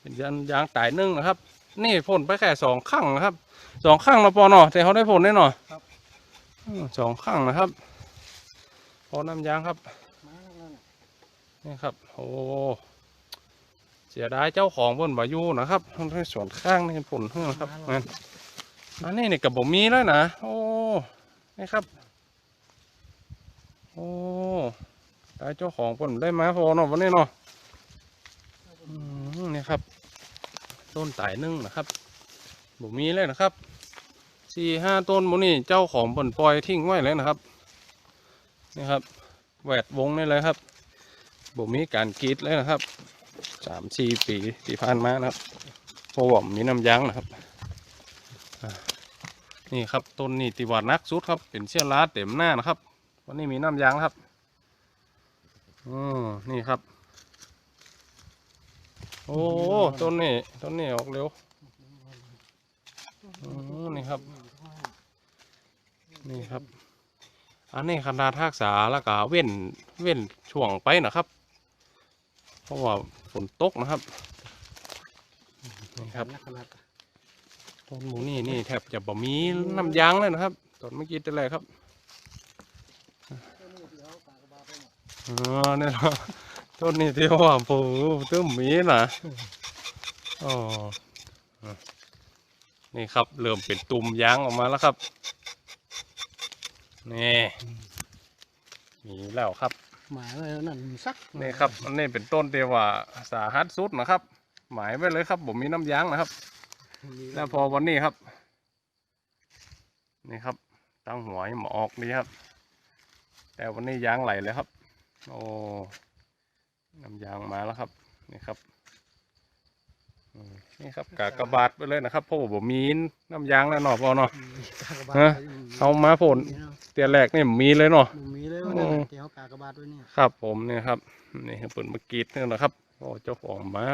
เป็นยางยางตายนึ่งนะครับ นี่พ่นไปแค่สองข้างนะครับสองข้างเราพอเนาะแต่เขาได้พ่นแน่นอนครับอืมสองข้างนะครับ พอน้ำยางครับมาแล้วนั่นน่ะนี่ครับโอ้เสียดายเจ้าของบนบายูนะครับทั้งที่ส่วนข้างนี่ผลเพื่อนะครับนั่นอันนี้นี่กับผมมีแล้วนะโอ้นี่ครับ โอ้ได้เจ้าของผลได้มาพอเนาะวันนี้เนาะอื นี่ครับ ต้นไต่นึ่งนะครับผมมีเลยนะครับสี่ห้าต้นหมูนี่เจ้าของผลปล่อยทิ้งไว้เลยนะครับนี่ครับแหวดวงนี่เลยครับบ่มีการกรีดเลยนะครับสามสี่ปีที่ผ่านมานะครับพราะว่มีน้ำยางนะครับนี่ครับต้นนี้ติวานักสุดครับเป็นเชื้อราเต็มหน้านะครับวันนี้มีน้ำยางครับอือนี่ครับ โอ้ต้นนี้ต้นนี้ออกเร็วนี่ครับ นี่ครับ อันนี้คณะทักษาแล้วก็เว้นเว้นช่วงไปนะครับ เพราะว่าฝนตกนะครับนี่ครับนักขนาดต้นหมูนี่นี่แทบจะบ่มีน้ำยางเลยนะครับต้นเมื่อกี้แต่แรกครับอ๋อเนี่ย เนาะต้นนี้ที่ว่าปูต้นหมีนะอ๋อนี่ครับ เริ่มเป็นตุ่มยางออกมาแล้วครับ นี่มีแล้วครับหมายไว้แล้วนั่นมีสักนี่ครับอันนี้เป็นต้นเดียวว่าสาหัสสุดนะครับ หมายไว้เลยครับผมมีน้ำยางนะครับมีแล้วพอวันนี้ครับ นี่ครับ ตั้งหัวให้หมอออกดีครับ แต่วันนี้ยางไหลเลยครับ โอ้ น้ำยางมาแล้วครับนี่ครับอืมนี่ครับกากระบาดไปเลยนะครับเพราะว่าผมมีน้ำยางแล้วเนาะพอเนาะมีกากบาทฮะไว้อยู่เอามาผลมีเนาะเตียแรกนี่มีเลยเนาะมันมีเลยว่าโอ้นั่นน่ะที่เขากากบาทไว้เนี่ยครับ ผมเนี่ยครับนี่คือปืนมากรีดนี่แหละครับโอ้เจ้าของมา